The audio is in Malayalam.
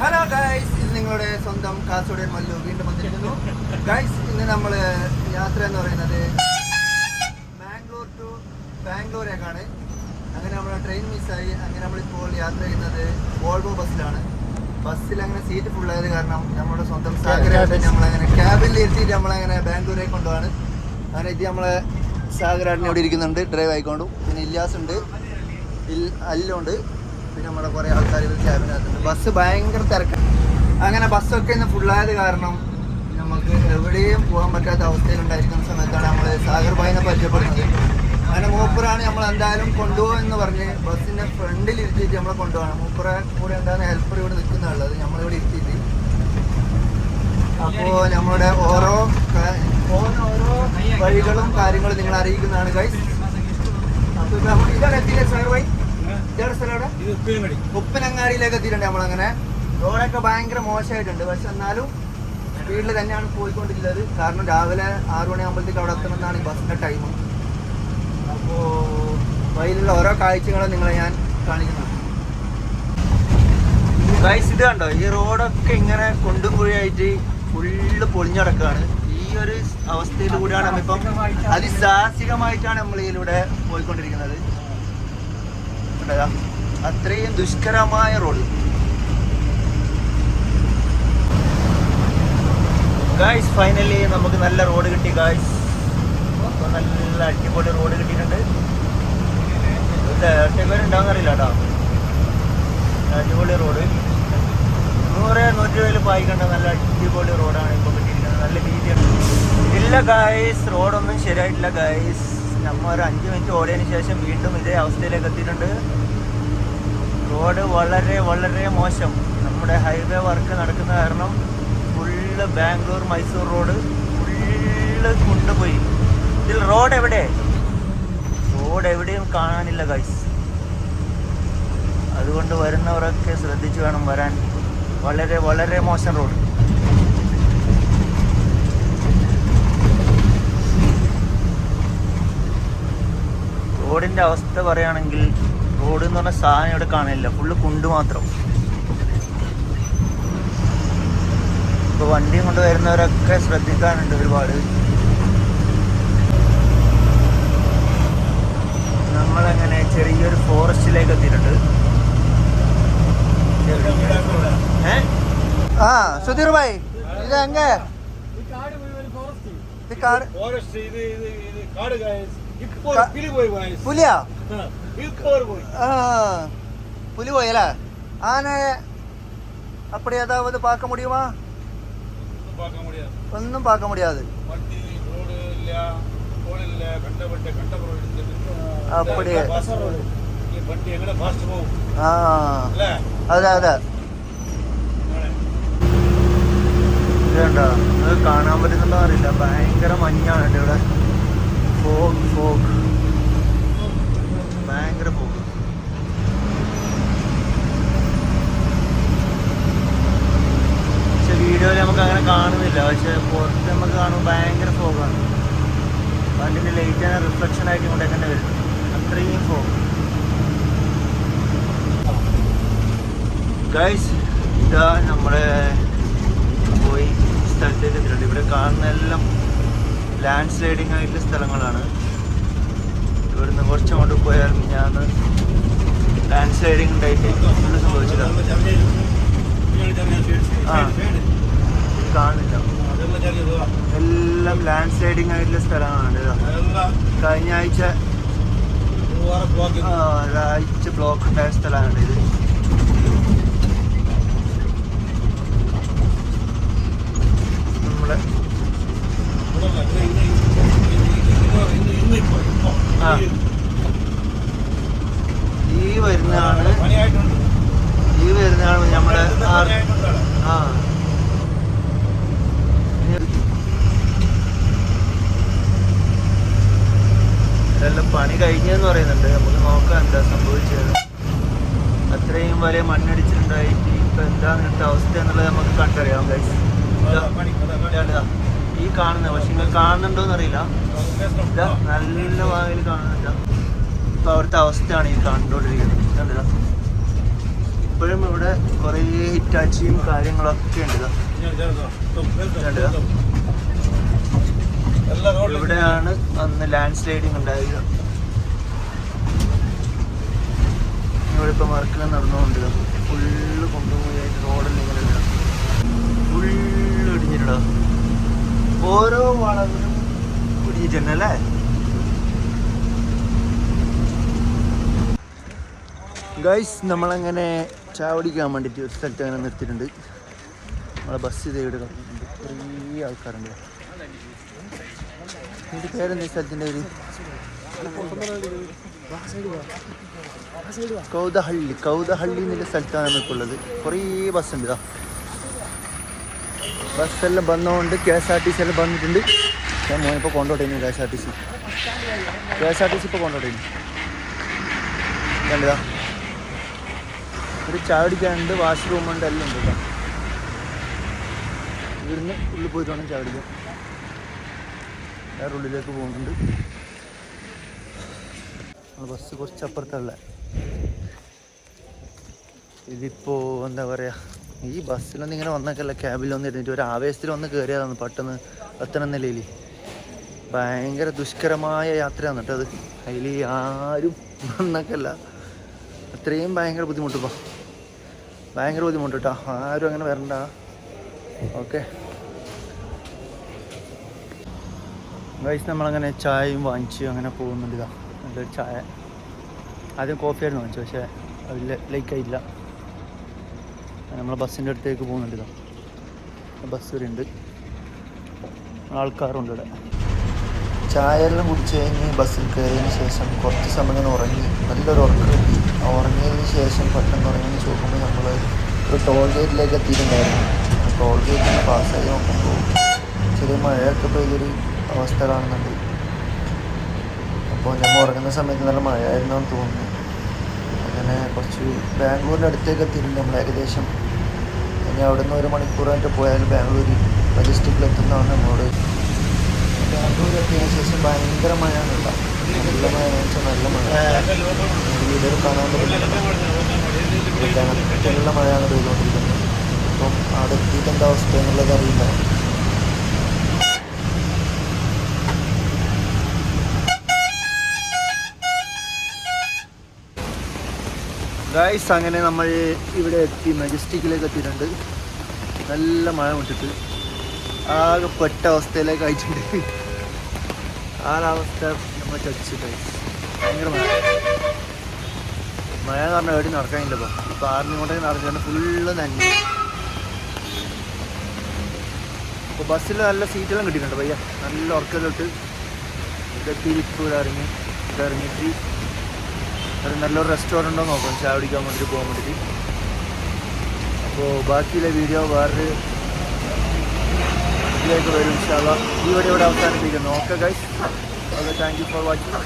ഹലോ ഗൈസ് ഇത് നിങ്ങളുടെ സ്വന്തം കാസർഗോഡ് മല്ലു. വീണ്ടും വന്നിരിക്കുന്നു. ഗൈസ് ഇന്ന് നമ്മൾ യാത്ര എന്ന് പറയുന്നത് ബാംഗ്ലൂർ ടു ബാംഗ്ലൂരേക്കാണ്. അങ്ങനെ നമ്മൾ ട്രെയിൻ മിസ്സായി അങ്ങനെ നമ്മളിപ്പോൾ യാത്ര ചെയ്യുന്നത് വോൾവോ ബസ്സിലാണ് ബസ്സിൽ അങ്ങനെ സീറ്റ് ഫുള്ളായത് കാരണം നമ്മുടെ സ്വന്തം സാഗരായിട്ട് നമ്മളങ്ങനെ ക്യാബിൽ ഇരുത്തിയിട്ട് നമ്മളങ്ങനെ ബാംഗ്ലൂരേക്ക് കൊണ്ടുപോവാണ്. അങ്ങനെ ഇത് നമ്മളെ സാഗരാട്ടിനെ അവിടെ ഇരിക്കുന്നുണ്ട്. ഡ്രൈവ് ആയിക്കൊണ്ടു. പിന്നെ ഇല്ലാസ് ഉണ്ട് ഇൽ- അല്ലുണ്ട്. പിന്നെ നമ്മുടെ കുറേ ആൾക്കാർ ക്യാബിനകത്തുണ്ട് ബസ് ഭയങ്കര തിരക്കാണ് അങ്ങനെ ബസ്സൊക്കെ ഇന്ന് ഫുള്ളായത് കാരണം നമുക്ക് എവിടെയും പോകാൻ പറ്റാത്ത അവസ്ഥയിലുണ്ടായിരിക്കുന്ന സമയത്താണ് നമ്മൾ സാഗർ ഭായിനെ പരിചയപ്പെടുന്നത്. അങ്ങനെ മൂപ്പറാണ് നമ്മൾ എന്തായാലും കൊണ്ടുപോകുമെന്ന് പറഞ്ഞ് ബസ്സിന്റെ ഫ്രണ്ടിൽ ഇരുത്തിയിട്ട് നമ്മളെ കൊണ്ടുപോകണം മൂപ്പറെ കൂടെ എന്താണ് ഹെൽപ്പർ ഇവിടെ നിൽക്കുന്നുള്ളത് നമ്മളിവിടെ ഇരുത്തിയിട്ട്. അപ്പോൾ നമ്മളുടെ ഓരോ ഓരോ വഴികളും കാര്യങ്ങളും നിങ്ങൾ അറിയിക്കുന്നതാണ് ഗൈസ് അപ്പോൾ ഇതാണ് എത്തിയില്ലേ സാർ ഭായി? ഇതാണ് സ്ഥലം ഉപ്പനങ്ങാടിയിലേക്ക് എത്തിയിട്ടുണ്ട് നമ്മളങ്ങനെ. റോഡൊക്കെ ഭയങ്കര മോശമായിട്ടുണ്ട്. പക്ഷെ എന്നാലും സ്പീഡിൽ തന്നെയാണ് പോയിക്കൊണ്ടിരിക്കുന്നത് കാരണം രാവിലെ ആറു മണിയാകുമ്പോഴത്തേക്ക് അവിടെ എത്തണമെന്നാണ് ഈ ബസ്സിന്റെ ടൈം അപ്പോൾ വഴിയിലുള്ള ഓരോ കാഴ്ചകളും നിങ്ങളെ ഞാൻ കാണിക്കുന്നു. ഗൈസ് ഇത് കണ്ടോ? ഈ റോഡൊക്കെ ഇങ്ങനെ കൊണ്ടും കുഴിയായിട്ട് ഫുള്ള് പൊളിഞ്ഞടക്കാണ് ഈ ഒരു അവസ്ഥയിൽ കൂടിയാണ് നമ്മളിപ്പം അതിസാഹസികമായിട്ടാണ് നമ്മൾ ഇതിലൂടെ പോയിക്കൊണ്ടിരിക്കുന്നത്. കണ്ടോ? അത്രയും ദുഷ്കരമായ റോഡ് ഗായ്സ് ഫൈനലി നമുക്ക് നല്ല റോഡ് കിട്ടി ഗായ്സ് നല്ല അടിപൊളി റോഡ് കിട്ടിയിട്ടുണ്ട്. ഇല്ല ഒറ്റപ്പേരുണ്ടാവുന്ന അറിയില്ല കേട്ടോ അടിപൊളി റോഡ് നൂറ് നൂറ്റി രൂപയിൽ പായിക്കണ്ട നല്ല അടിപൊളി റോഡാണ് ഇപ്പോൾ കിട്ടിയിരിക്കുന്നത്. നല്ല വീതിയാണ് ഇല്ല ഗായ്സ് റോഡൊന്നും ശരിയായിട്ടില്ല ഗായ്സ് നമ്മ ഒരു അഞ്ച് മിനിറ്റ് ഓടിയതിന് ശേഷം വീണ്ടും ഇതേ അവസ്ഥയിലേക്ക് എത്തിയിട്ടുണ്ട്. റോഡ് വളരെ വളരെ മോശം. നമ്മുടെ ഹൈവേ വർക്ക് നടക്കുന്ന കാരണം full Bangalore Mysore road full കൊണ്ടുപോയി. ഇതിൽ റോഡ് എവിടെ? റോഡ് എവിടെയും കാണാനില്ല ഗൈസ് അതുകൊണ്ട് വരുന്നവരൊക്കെ ശ്രദ്ധിച്ചു വേണം വരാൻ. വളരെ വളരെ മോശം റോഡ്. റോഡിന്റെ അവസ്ഥ പറയുകയാണെങ്കിൽ റോഡ് എന്ന് പറഞ്ഞ സാധനം ഇവിടെ കാണില്ല ഫുള്ള് കുണ്ട് മാത്രം. ഇപ്പോൾ വണ്ടിയും കൊണ്ട് വരുന്നവരൊക്കെ ശ്രദ്ധിക്കാനുണ്ട് ഒരുപാട്. നമ്മളങ്ങനെ ചെറിയൊരു ഫോറസ്റ്റിലേക്ക് എത്തിയിട്ടുണ്ട്? ആ സുധീർ ഭായ് ഇത് എങ്ക ഈ കാട് മുഴുവൻ ഫോറസ്റ്റ് ഇത് കാട് ഫോറസ്റ്റ് ഇത് ഇത് ഇത് കാട് ഗായസ് ഇപ്പോ കാ- കിളി പോയി ഗായസ് പുലിയാ ഇപ്പോ പോയി ஆ, புலி போயல ஆனை அப்படி ஏதாவது பார்க்க முடியுமா ഒന്നും பார்க்க முடியாது ஒன்றும் பார்க்க முடியாது വണ്ടി റോഡ് ഇല്ല റോഡില്ല കണ്ടപ്പെട്ട കണ്ടപ്പുറം அப்படியே. ഈ വണ്ടി എങ്ങനെ ഫാസ്റ്റ് പോകും ஆ അല്ലേ അതെ അതെ ഇതുണ്ടോ അത് കാണാൻ പറ്റുന്നുണ്ടോ അറിയില്ല ഭയങ്കര മഞ്ഞാണ് കേട്ടോ ഇവിടെ ഫോഗ് ഫോഗ്. ഭയങ്കര ഫോഗ്. പക്ഷെ വീഡിയോയിൽ നമുക്ക് അങ്ങനെ കാണുന്നില്ല. പക്ഷെ പുറത്ത് നമുക്ക് കാണുമ്പോൾ ഭയങ്കര ഫോഗാണ്. വണ്ടിന്റെ ലൈറ്റ് റിഫ്ലക്ഷൻ ആയിട്ട് ഇങ്ങോട്ടേക്ക് തന്നെ വരും? അത്രയും ഫോഗ്. ഗൈസ് ഇതാ നമ്മുടെ പോയി സ്ഥലത്തേക്ക് എത്തിയിട്ടുണ്ട്. ഇവിടെ കാണുന്ന എല്ലാം ലാൻഡ് സ്ലൈഡിങ് ആയിട്ടുള്ള സ്ഥലങ്ങളാണ് ഇവിടുന്ന് കുറച്ച് അങ്ങോട്ട് പോയാൽ ഞാൻ ലാൻഡ് സ്ലൈഡിങ് ഉണ്ടായിട്ട് ഒന്നും സംഭവിച്ചില്ല ആ. കാണില്ല എല്ലാം ലാൻഡ് സ്ലൈഡിങ് ആയിട്ടുള്ള സ്ഥലമാണ് കഴിഞ്ഞ ആഴ്ച ഒരാഴ്ച ബ്ലോക്ക് ഉണ്ടായ സ്ഥലമാണ് ഇത് നമ്മളെ ആ. ഈ വരുന്നതാണ്. ഈ വരുന്നതാണ് നമ്മുടെ ആ- ഇതെല്ലാം പണി കഴിഞ്ഞെന്ന് പറയുന്നുണ്ട്. നമുക്ക് നോക്കാം എന്താ സംഭവിച്ചത്. അത്രയും വലിയ മണ്ണിടിച്ചിട്ടുണ്ടായിട്ട് ഇപ്പൊ എന്താണ് അവസ്ഥ എന്നുള്ളത് നമുക്ക് കണ്ടറിയാം ഗൈസ് ഇതാ. ഈ കാണുന്ന പക്ഷെ നിങ്ങൾ കാണുന്നുണ്ടോന്ന് അറിയില്ല. നല്ല വായിൽ കാണുന്നില്ല ഇപ്പൊ അവിടുത്തെ അവസ്ഥയാണ് ഈ കണ്ടുകൊണ്ടിരിക്കുന്നത്. കണ്ടില്ല. ഇപ്പോഴും ഇവിടെ കുറേ ഹിറ്റാച്ചിയും കാര്യങ്ങളൊക്കെ ഉണ്ട്. ഇവിടെയാണ് അന്ന് ലാൻഡ് സ്ലൈഡിങ് ഉണ്ടായത്? ഇവിടെ ഇപ്പൊ വർക്ക് നടന്നുകൊണ്ട് ഫുള്ള് കൊണ്ടുപോയി റോഡെല്ലാം ഇങ്ങനെ ഇടാം ഫുള്ള് ഇടിഞ്ഞിട്ടാ ഓരോ വളവിലും ഇടിഞ്ഞിട്ടുണ്ടല്ലേ ഗൈസ് നമ്മളങ്ങനെ ചാവടിക്കാൻ വേണ്ടിയിട്ട് ഒരു സ്ഥലത്ത് അങ്ങനെ നിർത്തിയിട്ടുണ്ട്. നമ്മളെ ബസ് ഇതേവിടെ കിടന്നിട്ടുണ്ട് കുറേ ആൾക്കാരുണ്ട്. ഇതിന്റെ പേരെന്താ ഈ സ്ഥലത്തിന്റെ പേര്? കൗതഹള്ളി. കൗതഹള്ളി എന്നുള്ള സ്ഥലത്താണ് നമുക്കുള്ളത് കുറേ ബസ് ഉണ്ട് ബസ്സെല്ലാം വന്നുകൊണ്ട് K S R T C എല്ലാം വന്നിട്ടുണ്ട്. ഞാൻ മോനിപ്പോൾ കൊണ്ടോട്ടേനു K S R T C. K S R T C ഇപ്പോൾ കൊണ്ടോട്ടേനു കണ്ടതാ. ഒരു ചാവടിക്കാനുണ്ട് വാഷ്റൂം ഉണ്ട് എല്ലാം ഉണ്ട് കേട്ടോ. ഇവിടുന്ന് ഉള്ളിൽ പോയിട്ട് വേണം ചാവടിക്കാൻ വേറെ ഉള്ളിലേക്ക് പോകുന്നുണ്ട്. ബസ് കുറച്ച് അപ്പുറത്തുള്ള ഇതിപ്പോ എന്താ പറയാ? ഈ ബസ്സിലൊന്നും ഇങ്ങനെ വന്നൊക്കെയല്ല ക്യാബിലൊന്നും ഇരുന്നിട്ട് ഒരു ആവേശത്തിൽ ഒന്ന് കയറിയതാണ് പെട്ടെന്ന് എത്തണം നിലയിൽ ഭയങ്കര ദുഷ്കരമായ യാത്രയാണ് കേട്ടോ അത്. അതിൽ ആരും വന്നൊക്കെയല്ല അത്രയും ഭയങ്കര ബുദ്ധിമുട്ടിപ്പോൾ ഭയങ്കര ബുദ്ധിമുട്ട് കേട്ടോ. ആരും അങ്ങനെ വരണ്ട. ഓക്കെ. ഗൈസ് നമ്മളങ്ങനെ ചായയും വാങ്ങിച്ച് അങ്ങനെ പോകുന്നുണ്ട് ഇതാ. നല്ലൊരു ചായ. ആദ്യം കോഫിയായിരുന്നു വാങ്ങിച്ചു പക്ഷേ അതിൽ ലൈക്കായില്ല. നമ്മൾ ബസ്സിന്റെ അടുത്തേക്ക് പോകുന്നുണ്ട് ഇതാ. ബസ് ഇവിടെ ഉണ്ട്. ആൾക്കാരുണ്ട് ഇവിടെ. ചായ എല്ലാം കുടിച്ച് കഴിഞ്ഞ് ബസ്സിൽ കയറിയതിന് ശേഷം കുറച്ച് സമയം ഉറങ്ങി. നല്ലൊരു ഉറക്കം കിട്ടി. ആ ഉറങ്ങിയതിന് ശേഷം പെട്ടെന്ന് ഉറങ്ങിയതിന് നോക്കുമ്പോൾ നമ്മൾ ഒരു ടോൾ ഗേറ്റിലേക്ക് എത്തിയിട്ടുണ്ടായിരുന്നു. ടോൾ ഗേറ്റിന് പാസ്സായി നോക്കുമ്പോൾ ചെറിയ മഴയൊക്കെ പെയ്തൊരു അവസ്ഥ കാണുന്നുണ്ട്. അപ്പോൾ നമ്മൾ ഉറങ്ങുന്ന സമയത്ത് നല്ല മഴയായിരുന്നു തോന്നുന്നു. അങ്ങനെ കുറച്ച് ബാംഗ്ലൂരിന്റെ അടുത്തേക്ക് എത്തിയിട്ടുണ്ട് നമ്മൾ ഏകദേശം ഇനി അവിടെ നിന്ന് ഒരു മണിക്കൂറായിട്ട് പോയാൽ ബാംഗ്ലൂർ മജിസ്റ്റിക്കിൽ എത്തുന്നതാണ് നമ്മളോട്. ബാംഗ്ലൂർ എത്തിയതിനു ശേഷം ഭയങ്കര മഴയാണ് നല്ല മഴ വെച്ചാൽ നല്ല മഴ. വീടുകൾ കാണാൻ പറ്റില്ല മഴയാണ് പെയ്തുകൊണ്ടിരിക്കുന്നത്. അപ്പം അവിടെ എത്തിയിട്ട് എന്താ അവസ്ഥ എന്നുള്ളത് അറിയില്ല. ഗായ്സ് അങ്ങനെ നമ്മൾ ഇവിടെ എത്തി. മജസ്റ്റിക്കിലേക്ക് എത്തിയിട്ടുണ്ട്. നല്ല മഴ മുട്ടിട്ട് ആകെ പെട്ട അവസ്ഥയിലേക്ക് അയച്ചിട്ടുണ്ട്. ആ അവസ്ഥ നമ്മൾ ചതിച്ചിട്ടായി ഗൈസ് ഭയങ്കര മഴ. മഴ എന്ന് പറഞ്ഞാൽ എവിടെ നടക്കാനില്ല ഇപ്പോൾ ഇപ്പോൾ ആറിനിങ്ങോട്ടേക്ക് നടക്കുന്നുണ്ട് ഫുള്ള് നന്ദി അപ്പോൾ ബസ്സിൽ നല്ല സീറ്റെല്ലാം കിട്ടിയിട്ടുണ്ട് പയ്യ. നല്ല ഉറക്കം തൊട്ട് ഇതെത്തി ഇപ്പോൾ ഇറങ്ങി. ഇവിടെ ഇറങ്ങിയിട്ട് ഒരു നല്ലൊരു റെസ്റ്റോറന്റോ നോക്കാം ചായ കുടിക്കാൻ വേണ്ടിയിട്ട് പോകാൻ വേണ്ടിയിട്ട് അപ്പോൾ ബാക്കിയുള്ള വീഡിയോ വേറൊരു ഇതിലേക്ക് വരും ഇൻഷാല്ല ഈ വീഡിയോ ഇവിടെ അവസാനിപ്പിക്കുന്നു. Okay guys okay thank you for watching